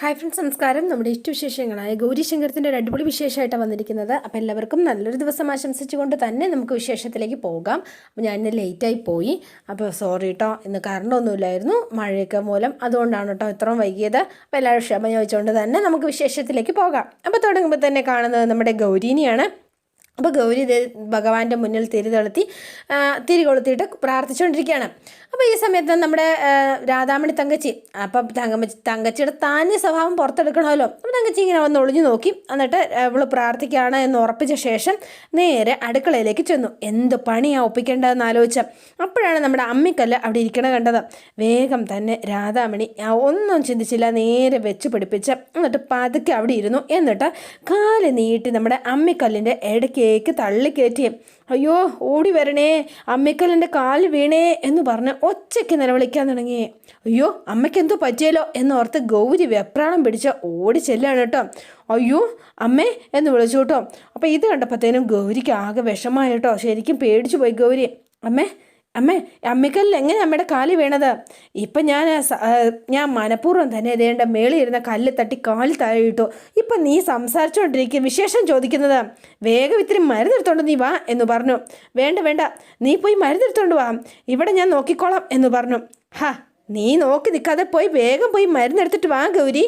Hi friends നമസ്കാരം. നമ്മുടെ ഏറ്റവും വിശേഷങ്ങളായ ഗൗരിശങ്കരത്തിന്റെ ഒരു അടിപൊളി വിശേഷമായിട്ടാണ് വന്നിരിക്കുന്നത്. അപ്പോൾ എല്ലാവർക്കും നല്ലൊരു ദിവസം ആശംസിച്ചുകൊണ്ട് തന്നെ നമുക്ക് വിശേഷത്തിലേക്ക് പോകാം. അപ്പോൾ ഞാൻ ഇന്ന് ലേറ്റായി പോയി. അപ്പോൾ സോറി കേട്ടോ ഇന്ന് കറണ്ടൊന്നുമില്ലായിരുന്നു മഴയൊക്കെ മൂലം അതുകൊണ്ടാണ് കേട്ടോ ഇത്രയും വൈകിയത്. അപ്പോൾ എല്ലാവരും ക്ഷമ ചോദിച്ചുകൊണ്ട് തന്നെ നമുക്ക് വിശേഷത്തിലേക്ക് പോകാം. അപ്പോൾ തുടങ്ങുമ്പോൾ തന്നെ കാണുന്നത് നമ്മുടെ ഗൗരീനെയാണ്. അപ്പോൾ ഗൗരി ഭഗവാന്റെ മുന്നിൽ തിരി തെളുത്തി തിരി കൊളുത്തിയിട്ട് പ്രാർത്ഥിച്ചുകൊണ്ടിരിക്കുകയാണ്. അപ്പോൾ ഈ സമയത്ത് നമ്മുടെ രാധാമണി തങ്കച്ചി അപ്പം തങ്കമ്മച്ചി തങ്കച്ചിയുടെ താന്യ സ്വഭാവം പുറത്തെടുക്കണമല്ലോ. അപ്പം തങ്കച്ചി ഇങ്ങനെ വന്ന് ഒളിഞ്ഞു നോക്കി. എന്നിട്ട് അവൾ പ്രാർത്ഥിക്കുകയാണ് എന്ന് ഉറപ്പിച്ച ശേഷം നേരെ അടുക്കളയിലേക്ക് ചെന്നു. എന്ത് പണിയാണ് ഒപ്പിക്കേണ്ടതെന്ന് ആലോചിച്ച. അപ്പോഴാണ് നമ്മുടെ അമ്മിക്കല്ല് അവിടെ ഇരിക്കണ കണ്ടത്. വേഗം തന്നെ രാധാമണി ഒന്നും ചിന്തിച്ചില്ല നേരെ വെച്ച് പിടിപ്പിച്ച് എന്നിട്ട് പതുക്കെ അവിടെ ഇരുന്നു. എന്നിട്ട് കാൽ നീട്ടി നമ്മുടെ അമ്മിക്കല്ലിന്റെ ഇടയ്ക്കേക്ക് തള്ളിക്കയറ്റി അയ്യോ ഓടി വരണേ. അമ്മയ്ക്കൽ എന്റെ കാൽ വീണേ എന്ന് പറഞ്ഞ് ഒച്ചയ്ക്ക് നിലവിളിക്കാൻ തുടങ്ങി. അയ്യോ അമ്മയ്ക്ക് എന്തോ പറ്റിയല്ലോ എന്നോർത്ത് ഗൗരി വെപ്രാളം പിടിച്ച ഓടി ചെല്ലാണ് കേട്ടോ. അയ്യോ അമ്മേ എന്ന് വിളിച്ചു കേട്ടോ. അപ്പോൾ ഇത് കണ്ടപ്പോഴത്തേനും ഗൗരിക്ക് ആകെ വിഷമായി കേട്ടോ. ശരിക്കും പേടിച്ചു പോയി ഗൗരി. അമ്മേ അമ്മേ അമ്മിക്കല്ലിൽ എങ്ങനെ അമ്മയുടെ കാൽ വീണത്? ഇപ്പം ഞാൻ ഞാൻ മനഃപൂർവം തന്നെ ഇതേണ്ട മേളിൽ ഇരുന്ന കല്ല് തട്ടി കാലിൽ താഴെ ഇട്ടു. ഇപ്പം നീ സംസാരിച്ചുകൊണ്ടിരിക്കും വിശേഷം ചോദിക്കുന്നത്. വേഗം ഇത്തിരി മരുന്നെടുത്തോണ്ട് നീ വാ എന്ന് പറഞ്ഞു. വേണ്ട വേണ്ട. നീ പോയി മരുന്നെടുത്തോണ്ട് വാ. ഇവിടെ ഞാൻ നോക്കിക്കോളാം എന്ന് പറഞ്ഞു. ഹാ നീ നോക്കി നിൽക്കാതെ പോയി വേഗം പോയി മരുന്നെടുത്തിട്ട് വാ ഗൗരി.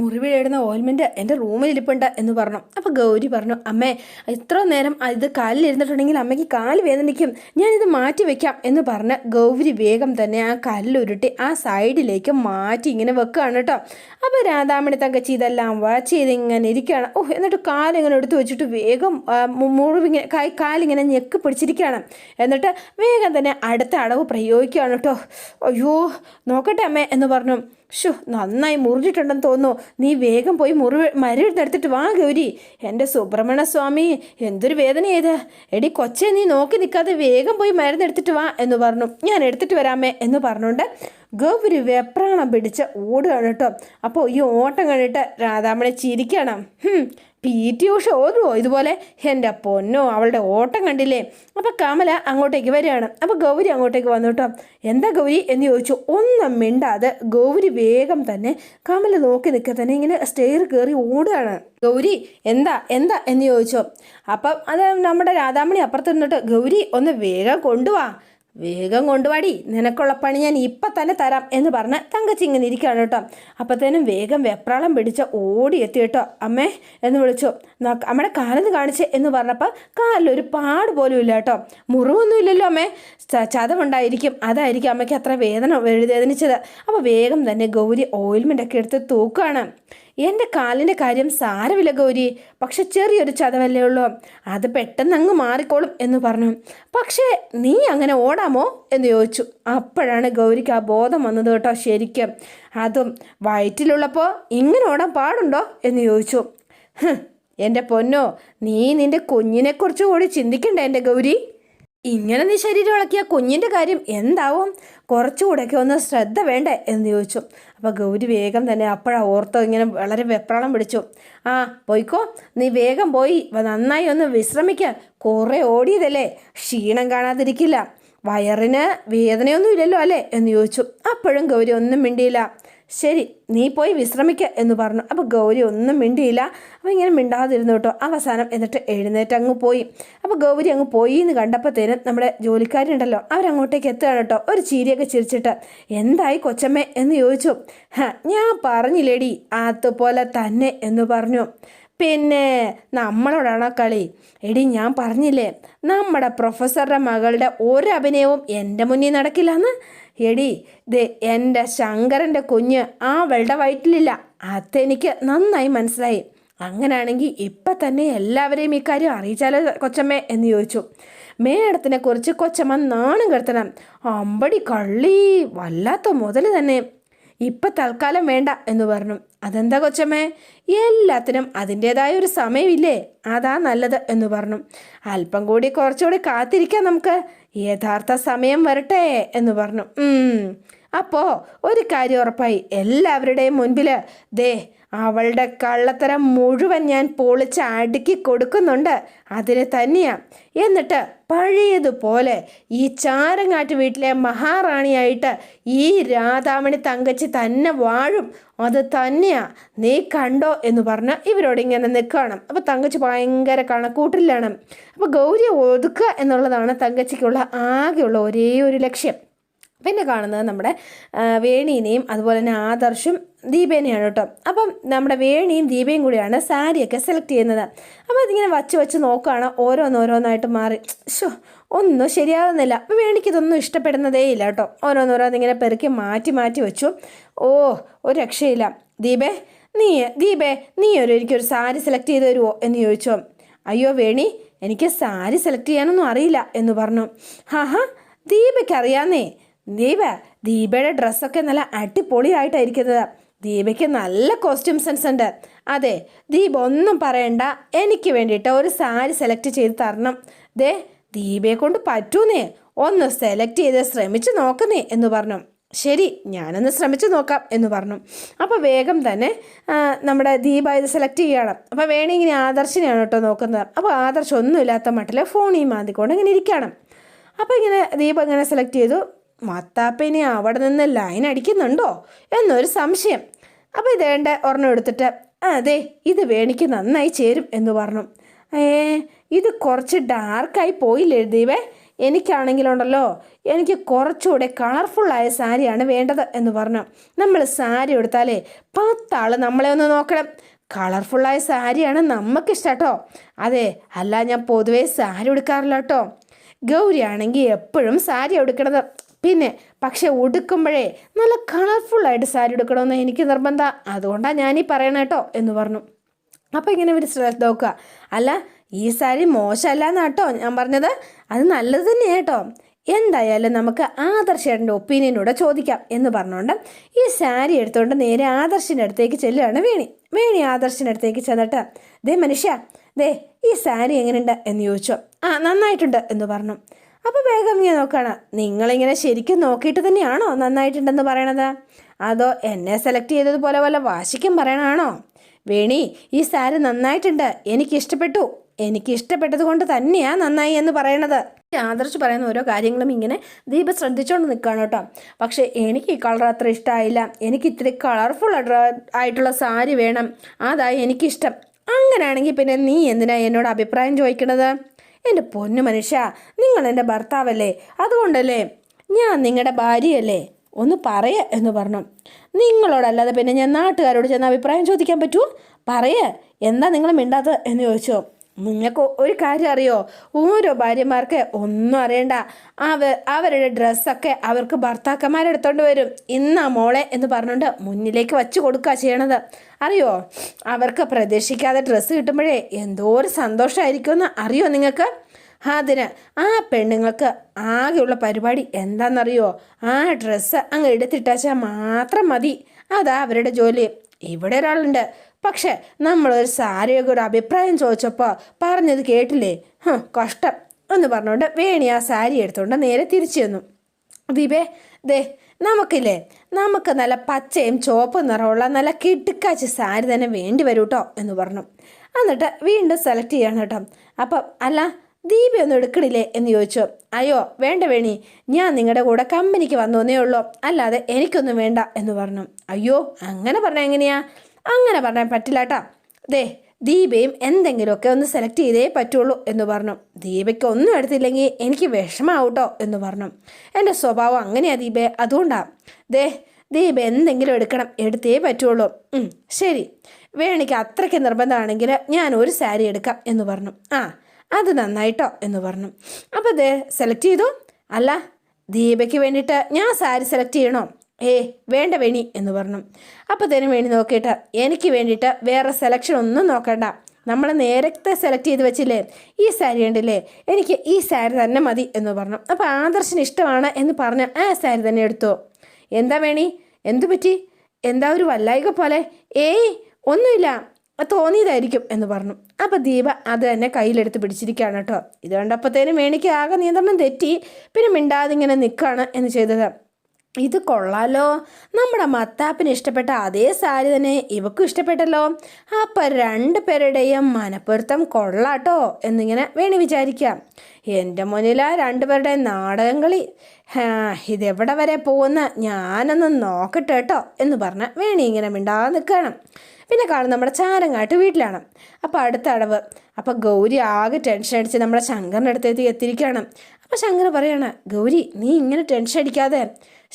മുറിവിലെഴുന്ന ഓയിൽമെന്റ് എന്റെ റൂമിൽ ഇരിപ്പുണ്ട് എന്ന് പറഞ്ഞു. അപ്പോൾ ഗൗരി പറഞ്ഞു അമ്മേ ഇത്ര നേരം ഇത് കാലിൽ ഇരുന്നിട്ടുണ്ടെങ്കിൽ അമ്മയ്ക്ക് കാൽ വേദനിക്കും. ഞാനിത് മാറ്റി വെക്കാം. എന്ന് പറഞ്ഞ് ഗൗരി വേഗം തന്നെ ആ കല്ലുരുട്ടി ആ സൈഡിലേക്ക് മാറ്റി ഇങ്ങനെ വെക്കുകയാണ് കേട്ടോ. അപ്പോൾ രാധാമണി തങ്കച്ചി ഇതെല്ലാം വാച്ച് ചെയ്ത് ഇങ്ങനെ ഇരിക്കുകയാണ്. ഓ എന്നിട്ട് കാലിങ്ങനെ എടുത്തു വെച്ചിട്ട് വേഗം മുറിവിങ്ങനെ കൈ കാലിങ്ങനെ ഞെക്ക് പിടിച്ചിരിക്കുകയാണ്. എന്നിട്ട് വേഗം തന്നെ അടുത്ത അടവ് പ്രയോഗിക്കുകയാണ് കേട്ടോ. അയ്യോ നോക്കട്ടെ അമ്മേ എന്ന് പറഞ്ഞു. ഷോ നന്നായി മുറിഞ്ഞിട്ടുണ്ടെന്ന് തോന്നുന്നു. നീ വേഗം പോയി മുറിവ് മരുന്നെടുത്തിട്ട് വാ ഗൗരി. എന്റെ സുബ്രഹ്മണ്യ സ്വാമി എന്തൊരു വേദന ചെയ്ത് എടി കൊച്ചെ നീ നോക്കി നിൽക്കാതെ വേഗം പോയി മരുന്നെടുത്തിട്ട് വാ എന്ന് പറഞ്ഞു. ഞാൻ എടുത്തിട്ട് വരാമേ എന്ന് പറഞ്ഞുകൊണ്ട് ഗൗരി വെപ്രാണം പിടിച്ച് ഓടുകയാണ് കേട്ടോ. അപ്പോൾ ഈ ഓട്ടം കണ്ടിട്ട് രാധാമണി ചിരിക്കണം. പി ടി ഉഷ ഓടുമോ ഇതുപോലെ എന്റെ പൊന്നോ അവളുടെ ഓട്ടം കണ്ടില്ലേ? അപ്പോൾ കമല അങ്ങോട്ടേക്ക് വരികയാണ്. അപ്പോൾ ഗൗരി അങ്ങോട്ടേക്ക് വന്നു കേട്ടോ. എന്താ ഗൗരി എന്ന് ചോദിച്ചു. ഒന്നും മിണ്ടാതെ ഗൗരി വേഗം തന്നെ കമല നോക്കി നിൽക്കുക തന്നെ ഇങ്ങനെ സ്റ്റെയർ കയറി ഓടുകയാണ്. ഗൗരി എന്താ എന്താ എന്ന് ചോദിച്ചു. അപ്പം അത് നമ്മുടെ രാധാമണി അപ്പുറത്ത് നിന്നിട്ട് ഗൗരി ഒന്ന് വേഗം കൊണ്ടുവാ. വേഗം കൊണ്ടുപാടി നിനക്കുള്ള പണി ഞാൻ ഇപ്പം തന്നെ തരാം എന്ന് പറഞ്ഞ് തങ്കച്ചി ഇങ്ങനെ ഇരിക്കുകയാണ് കേട്ടോ. അപ്പത്തേനും വേഗം വെപ്രാളം പിടിച്ച് എത്തി കേട്ടോ. അമ്മേ എന്ന് വിളിച്ചു. "നോക്ക്, അമ്മയുടെ കാലെന്ന് കാണിച്ച് എന്ന് പറഞ്ഞപ്പോൾ കാലിലൊരു പാട് പോലും ഇല്ല കേട്ടോ. മുറിവൊന്നും ഇല്ലല്ലോ അമ്മേ. ചതമുണ്ടായിരിക്കും അതായിരിക്കും അമ്മയ്ക്ക് അത്ര വേദന വേദനിച്ചത് അപ്പോൾ വേഗം തന്നെ ഗൗരി ഓയിൽമെന്റ് ഒക്കെ എടുത്ത് തൂക്കുകയാണ് എന്റെ കാലിന്റെ കാര്യം സാരമില്ല ഗൗരി. പക്ഷെ ചെറിയൊരു ചതവല്ലേ ഉള്ളൂ. അത് പെട്ടെന്ന് അങ്ങ് മാറിക്കോളും എന്ന് പറഞ്ഞു. പക്ഷേ നീ അങ്ങനെ ഓടാമോ എന്ന് ചോദിച്ചു. അപ്പോഴാണ് ഗൗരിക്ക് ആ ബോധം വന്നത് കേട്ടോ ശരിക്കും. അതും വയറ്റിലുള്ളപ്പോൾ ഇങ്ങനെ ഓടാൻ പാടുണ്ടോ എന്ന് ചോദിച്ചു. "ഹ്, എന്റെ പൊന്നോ നീ നിന്റെ കുഞ്ഞിനെക്കുറിച്ച് കൂടി ചിന്തിക്കണ്ടേ എന്റെ ഗൗരി? ഇങ്ങനെ നീ ശരീരം ഇളക്കിയ കുഞ്ഞിന്റെ കാര്യം എന്താവും? കുറച്ചുകൂടെയൊക്കെ ഒന്ന് ശ്രദ്ധ വേണ്ടേ എന്ന് ചോദിച്ചു. അപ്പോൾ ഗൗരി വേഗം തന്നെ അപ്പോഴാ ഓർത്തോ ഇങ്ങനെ വളരെ വെപ്രാളം പിടിച്ചു. ആ പോയിക്കോ. നീ വേഗം പോയി. നന്നായി ഒന്ന് വിശ്രമിക്കുക കുറേ ഓടിയതല്ലേ? ക്ഷീണം കാണാതിരിക്കില്ല. വയറിന് വേദനയൊന്നും ഇല്ലല്ലോ അല്ലേ? എന്ന് ചോദിച്ചു. അപ്പോഴും ഗൗരി ഒന്നും മിണ്ടിയില്ല. ശരി നീ പോയി വിശ്രമിക്ക എന്ന് പറഞ്ഞു. അപ്പോൾ ഗൗരി ഒന്നും മിണ്ടിയില്ല. അപ്പോൾ ഇങ്ങനെ മിണ്ടാതിരുന്നു കേട്ടോ. അവസാനം എന്നിട്ട് എഴുന്നേറ്റ് അങ്ങ് പോയി. അപ്പോൾ ഗൗരി അങ്ങ് പോയി എന്ന് കണ്ടപ്പോഴത്തേനും നമ്മുടെ ജോലിക്കാരുണ്ടല്ലോ. അവരങ്ങോട്ടേക്ക് എത്തുകയാണ് കേട്ടോ. ഒരു ചീരിയൊക്കെ ചിരിച്ചിട്ട് എന്തായി കൊച്ചമ്മേ? എന്ന് ചോദിച്ചു. "ഹ, ഞാൻ പറഞ്ഞില്ലേടി. അതുപോലെ തന്നെ എന്ന് പറഞ്ഞു. പിന്നെ നമ്മളോടാണോ കളി? എടി ഞാൻ പറഞ്ഞില്ലേ. നമ്മുടെ പ്രൊഫസറുടെ മകളുടെ ഒരു അഭിനയവും എന്റെ മുന്നിൽ നടക്കില്ലെന്ന്. എടി ദേ എന്റെ ശങ്കരന്റെ കുഞ്ഞ് ആ വെള്ള വയറ്റിലില്ല. അതെനിക്ക് നന്നായി മനസ്സിലായി. അങ്ങനെയാണെങ്കിൽ ഇപ്പം തന്നെ എല്ലാവരെയും ഇക്കാര്യം അറിയിച്ചാലോ കൊച്ചമ്മേ എന്ന് ചോദിച്ചു. മേടത്തിനെ കുറിച്ച് കൊച്ചമ്മ നാണം കെടുത്തണം. അമ്പടി കള്ളി വല്ലാത്ത മുതൽ തന്നെ. ഇപ്പം തൽക്കാലം വേണ്ട എന്ന് പറഞ്ഞു. അതെന്താ കൊച്ചമ്മേ? എല്ലാത്തിനും അതിന്റേതായ ഒരു സമയമില്ലേ? അതാ നല്ലത് എന്ന് പറഞ്ഞു. അല്പം കൂടി കുറച്ചുകൂടി കാത്തിരിക്കാം നമുക്ക്. യഥാർത്ഥ സമയം വരട്ടെ എന്ന് പറഞ്ഞു. അപ്പോ ഒരു കാര്യം ഉറപ്പായി. എല്ലാവരുടെയും മുൻപിൽ ദേ അവളുടെ കള്ളത്തരം മുഴുവൻ ഞാൻ പൊളിച്ച് അടുക്കി കൊടുക്കുന്നുണ്ട്. അതിന് തന്നെയാ. എന്നിട്ട് പഴയതുപോലെ ഈ ചാരങ്ങാട്ട് വീട്ടിലെ മഹാറാണിയായിട്ട് ഈ രാധാമണി തങ്കച്ചി തന്നെ വാഴും. അത് തന്നെയാ. നീ കണ്ടോ എന്ന് പറഞ്ഞ് ഇവരോട് ഇങ്ങനെ നിൽക്കണം അപ്പോൾ തങ്കച്ചി ഭയങ്കര കണക്കൂട്ടിലാണ് അപ്പോൾ ഗൗരി ഒതുക്കുക എന്നുള്ളതാണ് തങ്കച്ചിക്കുള്ള ആകെയുള്ള ഒരേ ഒരു ലക്ഷ്യം. പിന്നെ കാണുന്നത് നമ്മുടെ വേണീനെയും അതുപോലെ തന്നെ ആദർശും ദീപേനെയാണ് കേട്ടോ. അപ്പം നമ്മുടെ വേണിയും ദീപയും കൂടിയാണ് സാരിയൊക്കെ സെലക്ട് ചെയ്യുന്നത്. അപ്പോൾ അതിങ്ങനെ വച്ച് വച്ച് നോക്കുകയാണ് ഓരോന്നോരോന്നായിട്ട് മാറി. ഷോ ഒന്നും ശരിയാകുന്നില്ല അപ്പോൾ വേണിക്ക് ഇതൊന്നും ഇഷ്ടപ്പെടുന്നതേ ഇല്ല കേട്ടോ. ഓരോന്നോരോന്നിങ്ങനെ പെറുക്കി മാറ്റി മാറ്റി വെച്ചു. ഓ ഒരു രക്ഷയില്ല. ദീപേ നീ ദീപേ നീ ഒരു എനിക്കൊരു സാരി സെലക്ട് ചെയ്ത് തരുമോ എന്ന് ചോദിച്ചോ. അയ്യോ വേണി എനിക്ക് സാരി സെലക്ട് ചെയ്യാനൊന്നും അറിയില്ല എന്ന് പറഞ്ഞു. ഹാ ഹാ ദീപയ്ക്ക് അറിയാന്നേ. ദീപ ദീപയുടെ ഡ്രസ്സൊക്കെ നല്ല അടിപൊളിയായിട്ടായിരിക്കുന്നത്. ദീപയ്ക്ക് നല്ല കോസ്റ്റ്യൂം സെൻസ് ഉണ്ട്. അതെ ദീപ ഒന്നും പറയണ്ട. എനിക്ക് വേണ്ടിയിട്ട് ഒരു സാരി സെലക്ട് ചെയ്ത് തരണം. ദേ ദീപയെ കൊണ്ട് പറ്റൂന്നേ. ഒന്ന് സെലക്ട് ചെയ്ത് ശ്രമിച്ച് നോക്കുന്നേ എന്ന് പറഞ്ഞു. ശരി ഞാനൊന്ന് ശ്രമിച്ചു നോക്കാം എന്ന് പറഞ്ഞു. അപ്പോൾ വേഗം തന്നെ നമ്മുടെ ദീപ ഇത് സെലക്ട് ചെയ്യണം. അപ്പോൾ വേണി ഇങ്ങനെ ആദർശിനെയാണ് കേട്ടോ നോക്കുന്നത്. അപ്പോൾ ആദർശ് ഒന്നുമില്ലാത്ത മട്ടിൽ ഫോണിൽ മാന്തിക്കൊണ്ട് ഇങ്ങനെ ഇരിക്കണം അപ്പോൾ ഇങ്ങനെ ദീപ ഇങ്ങനെ സെലക്ട് ചെയ്തു. മത്താപ്പിനെ അവിടെ നിന്ന് ലൈൻ അടിക്കുന്നുണ്ടോ? എന്നൊരു സംശയം. അപ്പോൾ ഇതേണ്ട ഒരെണ്ണം എടുത്തിട്ട് "ആ, അതെ ഇത് വേണിക്ക് നന്നായി ചേരും എന്ന് പറഞ്ഞു. ഏ ഇത് കുറച്ച് ഡാർക്കായി പോയില്ലേ ദീപേ എനിക്കാണെങ്കിലുണ്ടല്ലോ എനിക്ക് കുറച്ചുകൂടെ കളർഫുള്ളായ സാരിയാണ് വേണ്ടത് എന്ന് പറഞ്ഞു. നമ്മൾ സാരി എടുത്താലേ പത്താൾ നമ്മളെ ഒന്ന് നോക്കണം. കളർഫുള്ളായ സാരിയാണ് നമുക്കിഷ്ടം കേട്ടോ അതെ അല്ല ഞാൻ പൊതുവേ സാരി എടുക്കാറില്ല കേട്ടോ ഗൗരിയാണെങ്കിൽ എപ്പോഴും സാരി ഉടുക്കണത് പിന്നെ പക്ഷെ ഉടുക്കുമ്പോഴേ നല്ല കളർഫുള്ളായിട്ട് സാരി ഉടുക്കണമെന്ന് എനിക്ക് നിർബന്ധം. അതുകൊണ്ടാണ് ഞാനീ പറയണ കേട്ടോ എന്ന് പറഞ്ഞു. അപ്പോൾ ഇങ്ങനെ ഒരു ശ്രദ്ധ നോക്കുക. അല്ല ഈ സാരി മോശമല്ല എന്നാട്ടോ ഞാൻ പറഞ്ഞത്. അത് നല്ലത് തന്നെയാണ് കേട്ടോ എന്തായാലും നമുക്ക് ആദർശേട്ടന്റെ ഒപ്പീനിയനൂടെ ചോദിക്കാം എന്ന് പറഞ്ഞുകൊണ്ട് ഈ സാരി എടുത്തുകൊണ്ട് നേരെ ആദർശിന്റെ അടുത്തേക്ക് ചെല്ലുകയാണ് വേണി. വേണി ആദർശിന്റെ അടുത്തേക്ക് ചെന്നിട്ട് ദേ മനുഷ്യ ദേ ഈ സാരി എങ്ങനെയുണ്ട്? എന്ന് ചോദിച്ചോ. ആ നന്നായിട്ടുണ്ട് എന്ന് പറഞ്ഞു. അപ്പോൾ വേഗം ഞാൻ നോക്കുകയാണ് നിങ്ങളിങ്ങനെ ശരിക്കും നോക്കിയിട്ട് തന്നെയാണോ നന്നായിട്ടുണ്ടെന്ന് പറയണത്? അതോ എന്നെ സെലക്ട് ചെയ്തതുപോലെ വല്ല വാശിക്കും പറയണാണോ വേണി ഈ സാരി നന്നായിട്ടുണ്ട്. എനിക്കിഷ്ടപ്പെട്ടു എനിക്ക് ഇഷ്ടപ്പെട്ടത് കൊണ്ട് തന്നെയാ നന്നായി എന്ന് പറയണത്. ആദർശ് പറയുന്ന ഓരോ കാര്യങ്ങളും ഇങ്ങനെ ദീപ ശ്രദ്ധിച്ചുകൊണ്ട് നിൽക്കുകയാണ് കേട്ടോ. പക്ഷേ എനിക്ക് ഈ കളർ അത്ര ഇഷ്ടമായില്ല എനിക്ക് ഇത്തിരി കളർഫുൾ ആയിട്ടുള്ള സാരി വേണം. അതായി എനിക്കിഷ്ടം. അങ്ങനെയാണെങ്കിൽ പിന്നെ നീ എന്തിനാ എന്നോട് അഭിപ്രായം ചോദിക്കണത്? എന്റെ പൊന്നു മനുഷ്യ നിങ്ങൾ എന്റെ ഭർത്താവല്ലേ? അതുകൊണ്ടല്ലേ ഞാൻ നിങ്ങളുടെ ഭാര്യയല്ലേ? ഒന്ന് പറയ എന്ന് പറഞ്ഞു. നിങ്ങളോടല്ലാതെ പിന്നെ ഞാൻ നാട്ടുകാരോട് ചെന്ന് അഭിപ്രായം ചോദിക്കാൻ പറ്റുമോ പറയ. എന്താ നിങ്ങൾ മിണ്ടാത്തത്? എന്ന് ചോദിച്ചോ. നിങ്ങൾക്ക് ഒരു കാര്യം അറിയോ? ഓരോ ഭാര്യമാർക്ക് ഒന്നും അറിയണ്ട. അവർ അവരുടെ ഡ്രസ്സൊക്കെ അവർക്ക് ഭർത്താക്കന്മാരെടുത്തോണ്ട് വരും. ഇന്നാ മോളെ എന്ന് പറഞ്ഞുകൊണ്ട് മുന്നിലേക്ക് വച്ചു കൊടുക്കുക ചെയ്യണത്. അറിയോ? അവർക്ക് പ്രതീക്ഷിക്കാതെ ഡ്രസ്സ് കിട്ടുമ്പോഴേ എന്തോ ഒരു സന്തോഷമായിരിക്കുമെന്ന് അറിയോ നിങ്ങൾക്ക്? അതിന് ആ പെണ്ണുങ്ങൾക്ക് ആകെയുള്ള പരിപാടി എന്താണെന്നറിയോ ആ ഡ്രസ്സ് അങ്ങ് എടുത്തിട്ടാച്ചാൽ മാത്രം മതി. അതാ അവരുടെ ജോലി. ഇവിടെ ഒരാളുണ്ട്. പക്ഷെ നമ്മളൊരു സാരിയൊക്കെ ഒരു അഭിപ്രായം ചോദിച്ചപ്പോൾ പറഞ്ഞത് കേട്ടില്ലേ? ഹ കഷ്ടം. എന്ന് പറഞ്ഞുകൊണ്ട് വേണി ആ സാരി എടുത്തുകൊണ്ട് നേരെ തിരിച്ചു ചെന്നു. ദീപേ ദേ നമുക്കില്ലേ? നമുക്ക് നല്ല പച്ചയും ചുവപ്പും നിറമുള്ള നല്ല കിടുക്കാച്ച സാരി തന്നെ വേണ്ടി വരും കേട്ടോ എന്ന് പറഞ്ഞു. എന്നിട്ട് വീണ്ടും സെലക്ട് ചെയ്യണം കേട്ടോ അപ്പം അല്ല ദീപ ഒന്നും എടുക്കണില്ലേ എന്ന് ചോദിച്ചു. അയ്യോ വേണ്ട വേണി. ഞാൻ നിങ്ങളുടെ കൂടെ കമ്പനിക്ക് വന്നോന്നേ ഉള്ളൂ. അല്ലാതെ എനിക്കൊന്നും വേണ്ട എന്ന് പറഞ്ഞു. അയ്യോ അങ്ങനെ പറഞ്ഞാൽ എങ്ങനെയാ? അങ്ങനെ പറഞ്ഞാൽ പറ്റില്ല കേട്ടാ ദേ ദീപയും എന്തെങ്കിലുമൊക്കെ ഒന്ന് സെലക്ട് ചെയ്തേ പറ്റുള്ളൂ എന്ന് പറഞ്ഞു. ദീപയ്ക്ക് ഒന്നും എടുത്തില്ലെങ്കിൽ എനിക്ക് വിഷമാവട്ടോ എന്ന് പറഞ്ഞു. എന്റെ സ്വഭാവം അങ്ങനെയാ ദീപേ അതുകൊണ്ടാണ് ദേ ദീപ എന്തെങ്കിലും എടുക്കണം എടുത്തേ പറ്റുള്ളൂ. ശരി. വേണിക്ക് അത്രയ്ക്ക് നിർബന്ധമാണെങ്കിൽ ഞാൻ ഒരു സാരി എടുക്കാം എന്ന് പറഞ്ഞു. ആ അത് നന്നായിട്ടോ എന്ന് പറഞ്ഞു. അപ്പോൾ ദേ സെലക്ട് ചെയ്തു. അല്ല ദീപയ്ക്ക് വേണ്ടിയിട്ട് ഞാൻ സാരി സെലക്ട് ചെയ്യണോ? ഏ വേണ്ട വേണി എന്ന് പറഞ്ഞു. അപ്പോൾ തന്നെ വേണി നോക്കിയിട്ട് എനിക്ക് വേണ്ടിയിട്ട് വേറെ സെലക്ഷൻ ഒന്നും നോക്കണ്ട. നമ്മൾ നേരത്തെ സെലക്ട് ചെയ്ത് വെച്ചില്ലേ ഈ സാരി ഉണ്ടല്ലേ എനിക്ക് ഈ സാരി തന്നെ മതി എന്ന് പറഞ്ഞു. അപ്പോൾ ആദർശന് ഇഷ്ടമാണ് എന്ന് പറഞ്ഞ് ആ സാരി തന്നെ എടുത്തു. എന്താ വേണി? എന്തു പറ്റി? എന്താ ഒരു വല്ലായിക പോലെ? ഏയ് ഒന്നുമില്ല. തോന്നിയതായിരിക്കും എന്ന് പറഞ്ഞു. അപ്പോൾ ദീപ അത് തന്നെ കയ്യിലെടുത്ത് പിടിച്ചിരിക്കുകയാണ് കേട്ടോ. ഇത് കണ്ടപ്പോഴത്തേനും വേണിക്ക് ആകെ നിയന്ത്രണം തെറ്റി പിന്നെ മിണ്ടാതെ ഇങ്ങനെ നിൽക്കുകയാണ് എന്ന് ചെയ്തത്. ഇത് കൊള്ളാലോ. നമ്മുടെ മത്താപ്പിന് ഇഷ്ടപ്പെട്ട അതേ സാരി തന്നെ ഇവക്കും ഇഷ്ടപ്പെട്ടല്ലോ. അപ്പം രണ്ട് പേരുടെയും മനപ്പൊരുത്തം കൊള്ളാട്ടോ എന്നിങ്ങനെ വേണി വിചാരിക്കാം. എന്റെ മുന്നിലാ രണ്ടുപേരുടെ നാടകം കളി. ഇതെവിടെ വരെ പോകുന്ന ഞാനൊന്ന് നോക്കട്ടെ കേട്ടോ എന്ന് പറഞ്ഞ് വേണി ഇങ്ങനെ മിണ്ടാതെ നിൽക്കണം പിന്നെ കാണും നമ്മുടെ ചാരങ്ങാട്ട് വീട്ടിലാണ്. അപ്പോൾ അടുത്ത അടവ്. അപ്പോൾ ഗൗരി ആകെ ടെൻഷൻ അടിച്ച് നമ്മുടെ ശങ്കറിന്റെ അടുത്തേക്ക് എത്തിയിരിക്കുകയാണ്. അപ്പോൾ ശങ്കർ പറയാണ് ഗൗരി നീ ഇങ്ങനെ ടെൻഷൻ അടിക്കാതെ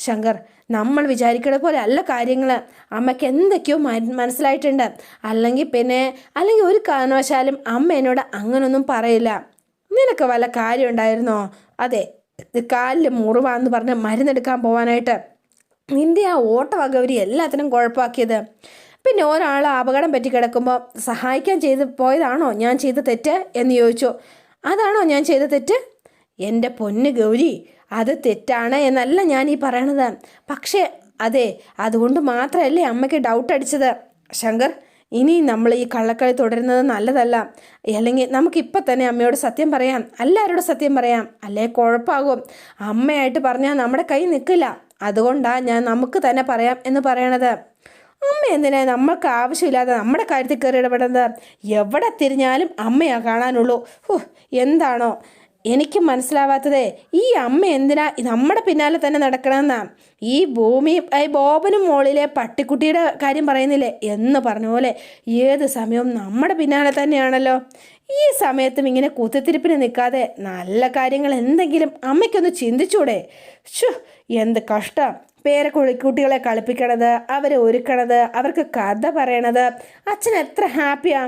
ശങ്കർ നമ്മൾ വിചാരിക്കണ പോലെ അല്ല കാര്യങ്ങൾ അമ്മയ്ക്ക് എന്തൊക്കെയോ മനസ്സിലായിട്ടുണ്ട്. അല്ലെങ്കിൽ പിന്നെ അല്ലെങ്കിൽ ഒരു കാരണവശാലും അമ്മ എന്നോട് അങ്ങനൊന്നും പറയില്ല. നിനക്ക് വല്ല കാര്യം ഉണ്ടായിരുന്നോ? അതെ കാലിൽ മുറിവാന്ന് പറഞ്ഞ് മരുന്നെടുക്കാൻ പോവാനായിട്ട്. നിന്റെ ആ ഓട്ടവകവരി എല്ലാത്തിനും കുഴപ്പമാക്കിയത്. പിന്നെ ഒരാൾ അപകടം പറ്റി കിടക്കുമ്പോൾ സഹായിക്കാൻ ചെയ്ത് പോയതാണോ ഞാൻ ചെയ്ത തെറ്റ് എന്ന് ചോദിച്ചു. അതാണോ ഞാൻ ചെയ്ത തെറ്റ്? എന്റെ പൊന്ന് ഗൗരി അത് തെറ്റാണ് എന്നല്ല ഞാൻ ഈ പറയണത്. പക്ഷേ അതെ അതുകൊണ്ട് മാത്രമല്ലേ അമ്മയ്ക്ക് ഡൗട്ട് അടിച്ചത്. ശങ്കർ ഇനി നമ്മൾ ഈ കള്ളക്കളി തുടരുന്നത് നല്ലതല്ല. അല്ലെങ്കിൽ നമുക്കിപ്പം തന്നെ അമ്മയോട് സത്യം പറയാം. എല്ലാവരോടും സത്യം പറയാം. അല്ലേ കുഴപ്പമാകും. അമ്മയായിട്ട് പറഞ്ഞാൽ നമ്മുടെ കൈ നിൽക്കില്ല. അതുകൊണ്ടാണ് ഞാൻ നമുക്ക് തന്നെ പറയാം എന്ന് പറയണത്. അമ്മ എന്തിനാ നമ്മൾക്ക് ആവശ്യമില്ലാതെ നമ്മുടെ കാര്യത്തിൽ കയറി ഇടപെടുന്നത്? എവിടെ തിരിഞ്ഞാലും അമ്മയാണ് കാണാനുള്ളൂ. എന്താണോ? എനിക്ക് മനസ്സിലാവാത്തത് ഈ അമ്മ എന്തിനാ നമ്മുടെ പിന്നാലെ തന്നെ നടക്കണമെന്നാ? ഈ ഭൂമി ബോബനും മോളിലെ പട്ടിക്കുട്ടിയുടെ കാര്യം പറയുന്നില്ലേ? എന്ന് പറഞ്ഞ പോലെ ഏത് സമയവും നമ്മുടെ പിന്നാലെ തന്നെയാണല്ലോ. ഈ സമയത്തും ഇങ്ങനെ കുത്തിത്തിരിപ്പിന് നിൽക്കാതെ നല്ല കാര്യങ്ങൾ എന്തെങ്കിലും അമ്മയ്ക്കൊന്ന് ചിന്തിച്ചൂടെ? ഷു എന്ത് കഷ്ടം. പേരക്കുഴി കുട്ടികളെ കളിപ്പിക്കണത് അവരെ ഒരുക്കണത് അവർക്ക് കഥ പറയണത്. അച്ഛൻ എത്ര ഹാപ്പിയാ.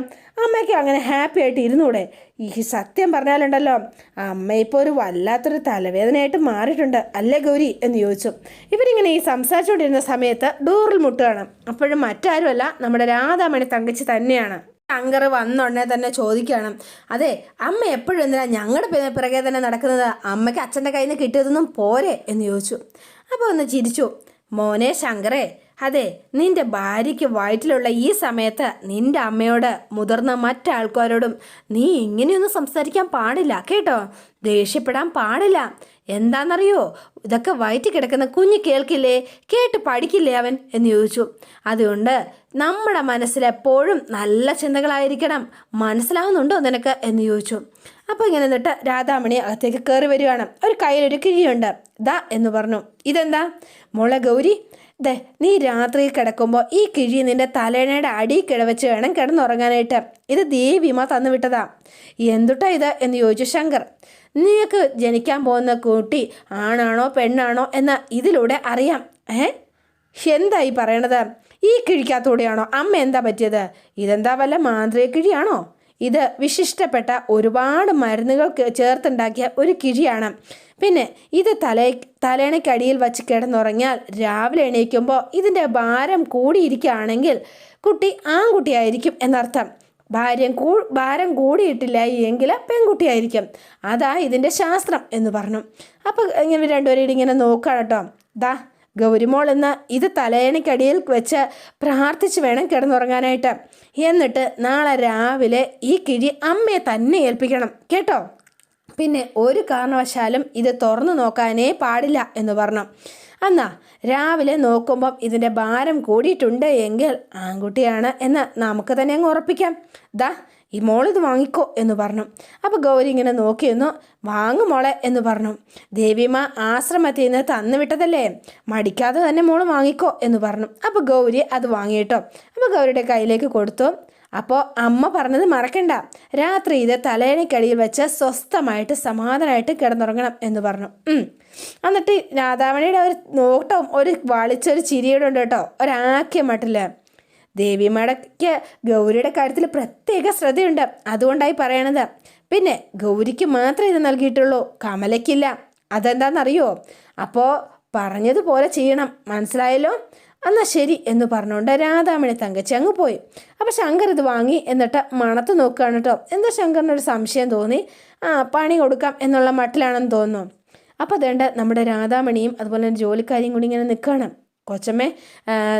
അമ്മയ്ക്ക് അങ്ങനെ ഹാപ്പി ആയിട്ട് ഇരുന്നൂടെ. ഈ സത്യം പറഞ്ഞാലുണ്ടല്ലോ അമ്മ ഇപ്പോൾ ഒരു വല്ലാത്തൊരു തലവേദനയായിട്ട് മാറിയിട്ടുണ്ട് അല്ലേ ഗൗരി എന്ന് ചോദിച്ചു. ഇവരിങ്ങനെ ഈ സംസാരിച്ചുകൊണ്ടിരുന്ന സമയത്ത് ഡോറിൽ മുട്ടുകയാണ്. അപ്പോഴും മറ്റാരുമല്ല നമ്മുടെ രാധാമണി തങ്കച്ചി തന്നെയാണ്. ശങ്കർ വന്നുടനെ തന്നെ ചോദിക്കുകയാണ്. അതെ അമ്മ എപ്പോഴും എന്തിനാ ഞങ്ങളുടെ പിറകെ തന്നെ നടക്കുന്നത്? അമ്മയ്ക്ക് അച്ഛന്റെ കയ്യിൽ നിന്ന് കിട്ടിയതൊന്നും പോരെ എന്ന് ചോദിച്ചു. അപ്പോൾ ഒന്ന് ചിരിച്ചു. മോനെ ശങ്കറേ അതെ നിന്റെ ഭാര്യയ്ക്ക് വയറ്റിലുള്ള ഈ സമയത്ത് നിന്റെ അമ്മയോട് മുതിർന്ന മറ്റാൾക്കാരോടും നീ ഇങ്ങനെയൊന്നും സംസാരിക്കാൻ പാടില്ല കേട്ടോ? ദേഷ്യപ്പെടാൻ പാടില്ല. എന്താണെന്നറിയോ ഇതൊക്കെ വയറ്റിൽ കിടക്കുന്ന കുഞ്ഞ് കേൾക്കില്ലേ? കേട്ട് പഠിക്കില്ലേ അവൻ? എന്ന് ചോദിച്ചു. അതുകൊണ്ട് നമ്മുടെ മനസ്സിലെപ്പോഴും നല്ല ചിന്തകളായിരിക്കണം. മനസ്സിലാവുന്നുണ്ടോ നിനക്ക്? എന്ന് ചോദിച്ചു. അപ്പോൾ ഇങ്ങനെ നിന്നിട്ട് രാധാമണി അകത്തേക്ക് കയറി വരികയാണ്. ഒരു കയ്യിലൊരു കിഴിയുണ്ട്. ദാ എന്ന് പറഞ്ഞു. ഇതെന്താ? മുള ഗൗരി ദേ നീ രാത്രി കിടക്കുമ്പോൾ ഈ കിഴി നിന്റെ തലേണയുടെ അടി കിടവച്ച് വേണം കിടന്നുറങ്ങാനായിട്ട്. ഇത് ദേവിമ തന്നു വിട്ടതാ എന്തുട്ടാ ഇത് എന്ന് ചോദിച്ചു ശങ്കർ. നീക്ക് ജനിക്കാൻ പോകുന്ന കുട്ടി ആണാണോ പെണ്ണാണോ എന്ന് ഇതിലൂടെ അറിയാം. ഏ? എന്തായി പറയണത്? ഈ കിഴിക്കകത്തൂടെയാണോ? അമ്മ എന്താ പറ്റിയത്? ഇതെന്താ വല്ല മാന്ത്രിക കിഴിയാണോ? ഇത് വിശിഷ്ടപ്പെട്ട ഒരുപാട് മരുന്നുകൾ ചേർത്തുണ്ടാക്കിയ ഒരു കിഴിയാണ്. പിന്നെ ഇത് തല തലേണയ്ക്കടിയിൽ വച്ച് കിടന്നുറങ്ങിയാൽ രാവിലെ എണീക്കുമ്പോൾ ഇതിന്റെ ഭാരം കൂടിയിരിക്കുകയാണെങ്കിൽ കുട്ടി ആൺകുട്ടിയായിരിക്കും എന്നർത്ഥം. ഭാര്യം കൂ ഭാരം കൂടിയിട്ടില്ല എങ്കിൽ പെൺകുട്ടിയായിരിക്കും. അതാ ഇതിന്റെ ശാസ്ത്രം എന്ന് പറഞ്ഞു. അപ്പോൾ ഇങ്ങനെ രണ്ടുപേരും ഇങ്ങനെ നോക്കാം കേട്ടോ. ദാ ഗൗരിമോൾ എന്ന് ഇത് തലയണയ്ക്കടിയിൽ വെച്ച് പ്രാർത്ഥിച്ച് വേണം കിടന്നുറങ്ങാനായിട്ട്. എന്നിട്ട് നാളെ രാവിലെ ഈ കിഴി അമ്മയെ തന്നെ ഏൽപ്പിക്കണം. കേട്ടോ? പിന്നെ ഒരു കാരണവശാലും ഇത് തുറന്നു നോക്കാനേ പാടില്ല എന്ന് പറഞ്ഞു. എന്നാ രാവിലെ നോക്കുമ്പം ഇതിന്റെ ഭാരം കൂടിയിട്ടുണ്ട് എങ്കിൽ ആൺകുട്ടിയാണ് എന്ന് നമുക്ക് തന്നെ അങ്ങ് ഉറപ്പിക്കാം. ദാ ഈ മോളിത് വാങ്ങിക്കോ എന്ന് പറഞ്ഞു. അപ്പോൾ ഗൗരി ഇങ്ങനെ നോക്കിയെന്നു വാങ്ങു മോളെ എന്ന് പറഞ്ഞു. ദേവിമ ആശ്രമത്തിൽ നിന്ന് തന്നു വിട്ടതല്ലേ? മടിക്കാതെ തന്നെ മോൾ വാങ്ങിക്കോ എന്ന് പറഞ്ഞു. അപ്പോൾ ഗൗരി അത് വാങ്ങിയിട്ടോ. അപ്പോൾ ഗൗരിയുടെ കയ്യിലേക്ക് കൊടുത്തു. അപ്പോൾ അമ്മ പറഞ്ഞത് മറക്കണ്ട. രാത്രി ഇത് തലേനക്കടിയിൽ വെച്ച് സ്വസ്ഥമായിട്ട് സമാധാനമായിട്ട് കിടന്നുറങ്ങണം എന്ന് പറഞ്ഞു. എന്നിട്ട് രാധാമണിയുടെ ഒരു നോട്ടവും ഒരു വളിച്ചൊരു ചിരിയുടെ ഉണ്ട് കേട്ടോ. ഒരാക്കിയ മട്ടില്ല ദേവിമാടയ്ക്ക് ഗൗരിയുടെ കാര്യത്തിൽ പ്രത്യേക ശ്രദ്ധയുണ്ട്. അതുകൊണ്ടായി പറയണത്. പിന്നെ ഗൗരിക്ക് മാത്രമേ ഇത് നൽകിയിട്ടുള്ളൂ. കമലയ്ക്കില്ല. അതെന്താണെന്നറിയോ അപ്പോൾ പറഞ്ഞതുപോലെ ചെയ്യണം. മനസ്സിലായല്ലോ? എന്നാൽ ശരി എന്ന് പറഞ്ഞുകൊണ്ട് രാധാമണി തങ്കച്ചി അങ്ങ് പോയി. അപ്പോൾ ശങ്കർ ഇത് വാങ്ങി എന്നിട്ട് മണത്ത് നോക്കുകയാണ് കേട്ടോ. എന്താ ശങ്കറിനൊരു സംശയം തോന്നി? ആ പണി കൊടുക്കാം എന്നുള്ള മട്ടിലാണെന്ന് തോന്നുന്നു. അപ്പോൾ അതേണ്ട നമ്മുടെ രാധാമണിയും അതുപോലെ തന്നെ ജോലിക്കാരിയും കൂടി ഇങ്ങനെ നിൽക്കുകയാണ്. കൊച്ചമ്മേ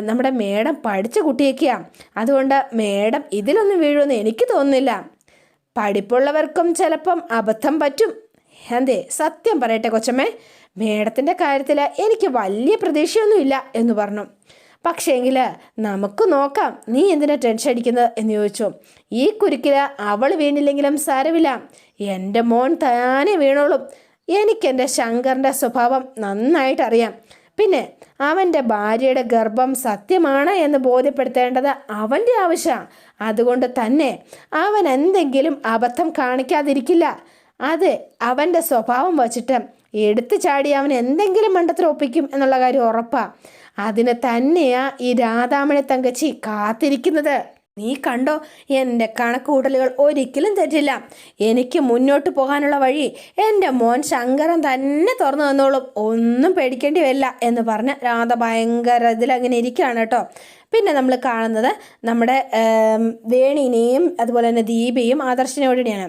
നമ്മുടെ മേഡം പഠിച്ച കുട്ടിയൊക്കെയാണ് അതുകൊണ്ട് മേഡം ഇതിലൊന്നും വീഴുമെന്ന് എനിക്ക് തോന്നുന്നില്ല. പഠിപ്പുള്ളവർക്കും ചിലപ്പം അബദ്ധം പറ്റും. അതെ സത്യം പറയട്ടെ കൊച്ചമ്മേ. മേഡത്തിന്റെ കാര്യത്തിൽ എനിക്ക് വലിയ പ്രതീക്ഷയൊന്നുമില്ല എന്ന് പറഞ്ഞു. പക്ഷേങ്കിൽ നമുക്ക് നോക്കാം നീ എന്തിനാ ടെൻഷൻ അടിക്കുന്നത് എന്ന് ചോദിച്ചു. ഈ കുരുക്കിൽ അവൾ വീണില്ലെങ്കിലും സാരമില്ല. എന്റെ മോൻ താനെ വീണോളും. എനിക്കെന്റെ ശങ്കറിന്റെ സ്വഭാവം നന്നായിട്ട് അറിയാം പിന്നെ അവന്റെ ഭാര്യയുടെ ഗർഭം സത്യമാണ് എന്ന് ബോധ്യപ്പെടുത്തേണ്ടത് അവന്റെ ആവശ്യമാണ് അതുകൊണ്ട് തന്നെ അവൻ എന്തെങ്കിലും അബദ്ധം കാണിക്കാതിരിക്കില്ല. അത് അവന്റെ സ്വഭാവം വച്ചിട്ട് എടുത്തു ചാടി അവൻ എന്തെങ്കിലും മണ്ടത്തിൽ ഒപ്പിക്കും എന്നുള്ള കാര്യം ഉറപ്പാണ് അതിന് തന്നെയാ ഈ രാധാമണി തങ്കച്ചി കാത്തിരിക്കുന്നത്. നീ കണ്ടോ എന്റെ കണക്കുകൂട്ടലുകൾ ഒരിക്കലും തെറ്റില്ല. എനിക്ക് മുന്നോട്ട് പോകാനുള്ള വഴി എന്റെ മോൻ ശങ്കരൻ തന്നെ തുറന്നു തന്നോളും. ഒന്നും പേടിക്കേണ്ടി വരില്ല എന്ന് പറഞ്ഞ് രാധ ഭയങ്കര ഇതിലങ്ങനെ ഇരിക്കുകയാണ് കേട്ടോ. പിന്നെ നമ്മൾ കാണുന്നത് നമ്മുടെ വേണിനെയും അതുപോലെ തന്നെ ദീപയും ആദർശിനോടിനെയാണ്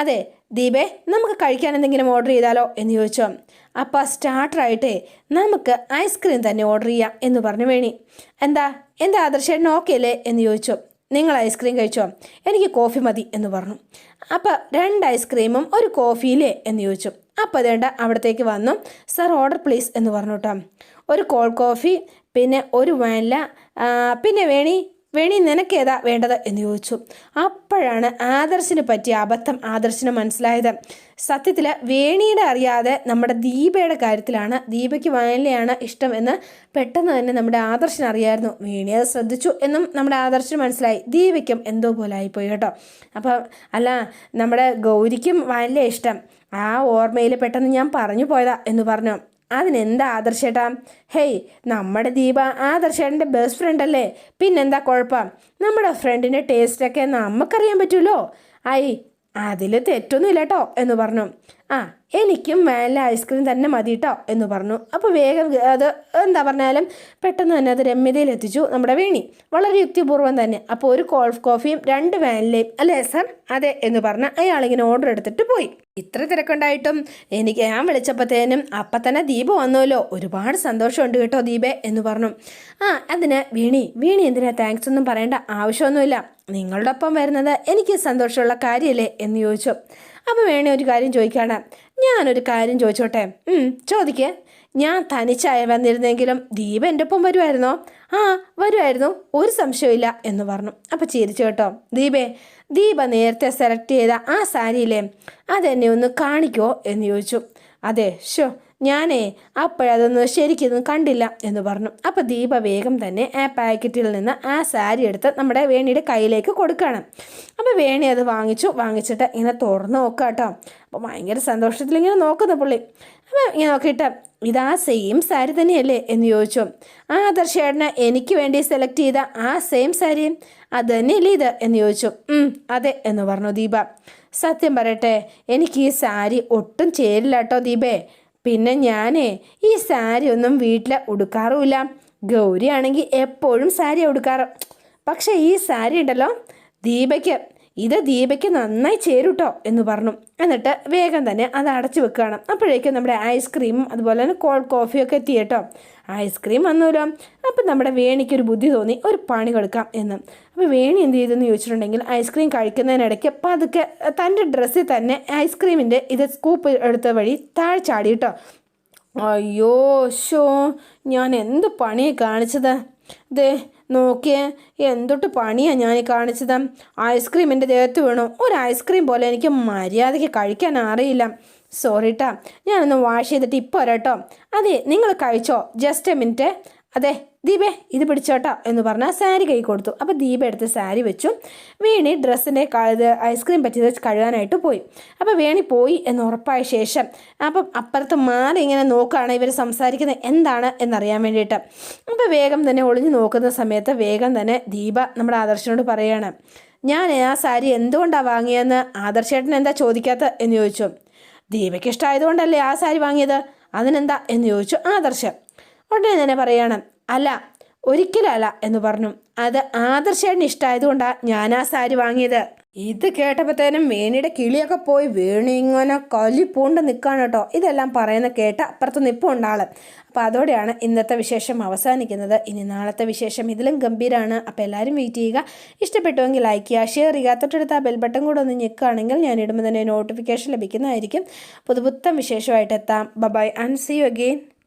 അതെ ദീപേ നമുക്ക് കഴിക്കാൻ എന്തെങ്കിലും ഓർഡർ ചെയ്താലോ എന്ന് ചോദിച്ചോ. അപ്പോൾ സ്റ്റാർട്ടറായിട്ടേ നമുക്ക് ഐസ്ക്രീം തന്നെ ഓർഡർ ചെയ്യാം എന്ന് പറഞ്ഞു വേണി. എന്താ എന്താ ആദർശേട്ടൻ ഓക്കെ അല്ലേ എന്ന് ചോദിച്ചു. നിങ്ങൾ ഐസ്ക്രീം കഴിച്ചോ? എനിക്ക് കോഫി മതി എന്ന് പറഞ്ഞു. അപ്പോൾ രണ്ട് ഐസ്ക്രീമും ഒരു കോഫിയിലേ എന്ന് ചോദിച്ചു. അപ്പോൾ അതേണ്ട അവിടത്തേക്ക് വന്നു. സർ ഓർഡർ പ്ലീസ് എന്ന് പറഞ്ഞു കേട്ടോ. ഒരു കോൾഡ് കോഫി പിന്നെ ഒരു വാനില പിന്നെ വേണി വേണി നിനക്കേതാ വേണ്ടത് എന്ന് ചോദിച്ചു. അപ്പോഴാണ് ആദർശിന് പറ്റിയ അബദ്ധം ആദർശിന് മനസ്സിലായത്. സത്യത്തിൽ വേണിയുടെ അറിയാതെ നമ്മുടെ ദീപയുടെ കാര്യത്തിലാണ് ദീപയ്ക്ക് വയലിനെയാണ് ഇഷ്ടം എന്ന് പെട്ടെന്ന് തന്നെ നമ്മുടെ ആദർശിന് അറിയായിരുന്നു. വേണി അത് ശ്രദ്ധിച്ചു എന്നും നമ്മുടെ ആദർശിന് മനസ്സിലായി. ദീപയ്ക്കും എന്തോ പോലെ ആയിപ്പോയി കേട്ടോ. അപ്പോൾ അല്ല നമ്മുടെ ഗൗരിക്കും വയലിനെ ഇഷ്ടം. ആ ഓർമ്മയിൽ പെട്ടെന്ന് ഞാൻ പറഞ്ഞു പോയതാ എന്ന് പറഞ്ഞു. അതിനെന്താ ആദർശേട്ടാ? ഹേയ് നമ്മുടെ ദീപ ആദർശേട്ടന്റെ ബെസ്റ്റ് ഫ്രണ്ട് അല്ലേ? പിന്നെന്താ കുഴപ്പം? നമ്മുടെ ഫ്രണ്ടിന്റെ ടേസ്റ്റൊക്കെ നമുക്കറിയാൻ പറ്റുമല്ലോ ഐ അതിൽ തെറ്റൊന്നുമില്ല കേട്ടോ എന്ന് പറഞ്ഞു. ആ എനിക്കും വാനില ഐസ്ക്രീം തന്നെ മതി കേട്ടോ എന്ന് പറഞ്ഞു. അപ്പോൾ വേഗം അത് എന്താ പറഞ്ഞാലും പെട്ടെന്ന് തന്നെ അത് രമ്യതയിൽ എത്തിച്ചു നമ്മുടെ വേണി. വളരെ യുക്തിപൂർവം തന്നെ. അപ്പോൾ ഒരു കോൾഫ് കോഫിയും രണ്ട് വാനിലയും അല്ലേ സർ അതെ എന്ന് പറഞ്ഞ് അയാളിങ്ങനെ ഓർഡർ എടുത്തിട്ട് പോയി. ഇത്ര തിരക്കുണ്ടായിട്ടും എനിക്ക് ഞാൻ വിളിച്ചപ്പോഴത്തേനും അപ്പം തന്നെ ദീപ വന്നല്ലോ. ഒരുപാട് സന്തോഷമുണ്ട് കേട്ടോ ദീപേ എന്ന് പറഞ്ഞു. ആ അതിന് വീണി വീണി എന്തിനാ താങ്ക്സ് ഒന്നും പറയേണ്ട ആവശ്യമൊന്നുമില്ല. നിങ്ങളുടെ ഒപ്പം വരുന്നത് എനിക്ക് സന്തോഷമുള്ള കാര്യമല്ലേ എന്ന് ചോദിച്ചു. അപ്പോൾ വേണേ ഒരു കാര്യം ചോദിക്കാണ് ഞാനൊരു കാര്യം ചോദിച്ചോട്ടെ. ചോദിക്കേ. ഞാൻ തനിച്ചായ വന്നിരുന്നെങ്കിലും ദീപ എന്റെ ഒപ്പം വരുമായിരുന്നോ ആ വരുമായിരുന്നു ഒരു സംശയമില്ല എന്ന് പറഞ്ഞു. അപ്പോൾ ചിരിച്ചു കേട്ടോ. ദീപേ ദീപ നേരത്തെ സെലക്ട് ചെയ്ത ആ സാരിയിലെ അതെന്നെ ഒന്ന് കാണിക്കോ എന്ന് ചോദിച്ചു. അതെ ഷോ ഞാനേ അപ്പോഴതൊന്നും ശരിക്കൊന്നും കണ്ടില്ല എന്ന് പറഞ്ഞു. അപ്പോൾ ദീപ വേഗം തന്നെ ആ പാക്കറ്റിൽ നിന്ന് ആ സാരി എടുത്ത് നമ്മുടെ വേണിയുടെ കയ്യിലേക്ക് കൊടുക്കുകയാണ്. അപ്പോൾ വേണി അത് വാങ്ങിച്ചു വാങ്ങിച്ചിട്ട് ഇങ്ങനെ തുറന്ന് നോക്കുക കേട്ടോ. അപ്പോൾ ഭയങ്കര സന്തോഷത്തിൽ ഇങ്ങനെ നോക്കുന്നു പുള്ളി. അപ്പോൾ ഇങ്ങനെ നോക്കിയിട്ട് ഇതാ സെയിം സാരി തന്നെയല്ലേ? എന്ന് ചോദിച്ചു. ആ ആദർശേട്ടന് എനിക്ക് വേണ്ടി സെലക്ട് ചെയ്ത ആ സെയിം സാരി അത് തന്നെയല്ലേ ഇത്? എന്ന് ചോദിച്ചു. അതെ എന്ന് പറഞ്ഞു ദീപ. സത്യം പറയട്ടെ എനിക്ക് ഈ സാരി ഒട്ടും ചേരില്ല കേട്ടോ ദീപേ. പിന്നെ ഞാനേ ഈ സാരി ഒന്നും വീട്ടിൽ ഉടുക്കാറുമില്ല. ഗൗരിയാണെങ്കിൽ എപ്പോഴും സാരി ഉടുക്കാറ്. പക്ഷേ ഈ സാരി ഉണ്ടല്ലോ ദീപയ്ക്ക്. ഇത് ദീപയ്ക്ക് നന്നായി ചേരുട്ടോ എന്ന് പറഞ്ഞു. എന്നിട്ട് വേഗം തന്നെ അത് അടച്ചു വെക്കുകയാണ്. അപ്പോഴേക്കും നമ്മുടെ ഐസ്ക്രീമും അതുപോലെ തന്നെ കോൾഡ് കോഫിയൊക്കെ എത്തി കേട്ടോ. ഐസ്ക്രീം വന്നൂലോ? അപ്പം നമ്മുടെ വേണിക്ക് ഒരു ബുദ്ധി തോന്നി. ഒരു പണി കൊടുക്കാം എന്ന്. അപ്പോൾ വേണി എന്ത് ചെയ്തെന്ന് ചോദിച്ചിട്ടുണ്ടെങ്കിൽ ഐസ്ക്രീം കഴിക്കുന്നതിനിടയ്ക്ക് പതുക്കെ തന്റെ ഡ്രസ്സിൽ തന്നെ ഐസ്ക്രീമിന്റെ ഇത് സ്കൂപ്പ് എടുത്ത വഴി താഴെ ചാടി കേട്ടോ. അയ്യോ ഷോ ഞാൻ എന്ത് പണിയെ കാണിച്ചത്? ദേ നോക്കിയേ എന്തൊട്ട് പണിയാണ് ഞാൻ കാണിച്ചത്. ഐസ്ക്രീം എന്റെ ദേഹത്ത് വീണു. ഒരു ഐസ്ക്രീം പോലെ എനിക്ക് മര്യാദയ്ക്ക് കഴിക്കാൻ അറിയില്ല. സോറിട്ടാ ഞാനൊന്ന് വാഷ് ചെയ്തിട്ട് ഇപ്പോൾ വരാട്ടോ. അതെ നിങ്ങൾ കഴിച്ചോ? Just a minute. അതെ ദീപേ ഇത് പിടിച്ചോട്ടോ എന്ന് പറഞ്ഞാൽ സാരി കൈ കൊടുത്തു. അപ്പോൾ ദീപ എടുത്ത് സാരി വെച്ചു. വേണി ഡ്രസ്സിനെ ഇത് ഐസ്ക്രീം പറ്റിയത് കഴുകാനായിട്ട് പോയി. അപ്പോൾ വേണി പോയി എന്ന് ഉറപ്പായ ശേഷം അപ്പം അപ്പുറത്ത് മാറി ഇങ്ങനെ നോക്കുകയാണ് ഇവർ സംസാരിക്കുന്നത് എന്താണ് എന്നറിയാൻ വേണ്ടിയിട്ട്. അപ്പോൾ വേഗം തന്നെ ഒളിഞ്ഞു നോക്കുന്ന സമയത്ത് വേഗം തന്നെ ദീപ നമ്മുടെ ആദർശനോട് പറയുകയാണ് ഞാൻ ആ സാരി എന്തുകൊണ്ടാണ് വാങ്ങിയതെന്ന് ആദർശേട്ടൻ എന്താ ചോദിക്കാത്ത? എന്ന് ചോദിച്ചു. ദീപയ്ക്ക് ഇഷ്ടമായതുകൊണ്ടല്ലേ ആ സാരി വാങ്ങിയത്? അതിനെന്താ? എന്ന് ചോദിച്ചു ആദർശം. ഉടനെ തന്നെ പറയാണ് അല്ല ഒരിക്കലല്ല എന്ന് പറഞ്ഞു. അത് ആദർശേട്ടന് ഇഷ്ടമായതുകൊണ്ടാണ് ഞാൻ ആ സാരി വാങ്ങിയത്. ഇത് കേട്ടപ്പോഴത്തേനും മേനിയുടെ കിളിയൊക്കെ പോയി വീണിങ്ങനെ കലി പൂണ്ട് നിൽക്കാണ് കേട്ടോ. ഇതെല്ലാം പറയുന്ന കേട്ട അപ്പുറത്ത് നിൽപ്പുണ്ട് അപ്പോൾ അതോടെയാണ് ഇന്നത്തെ വിശേഷം അവസാനിക്കുന്നത്. ഇനി നാളത്തെ വിശേഷം ഇതിലും ഗംഭീരമാണ് അപ്പോൾ എല്ലാവരും വെയിറ്റ് ചെയ്യുക. ഇഷ്ടപ്പെട്ടുവെങ്കിൽ ലൈക്ക് ചെയ്യുക ഷെയർ ചെയ്യുക. തൊട്ടടുത്ത് ആ ബെൽ ബട്ടൺ കൂടെ ഒന്ന് ഞെക്കുകയാണെങ്കിൽ ഞാൻ ഇടുമ്പോൾ തന്നെ നോട്ടിഫിക്കേഷൻ ലഭിക്കുന്നതായിരിക്കും. പുതുപുത്തം വിശേഷമായിട്ട് എത്താം. Bye and see you again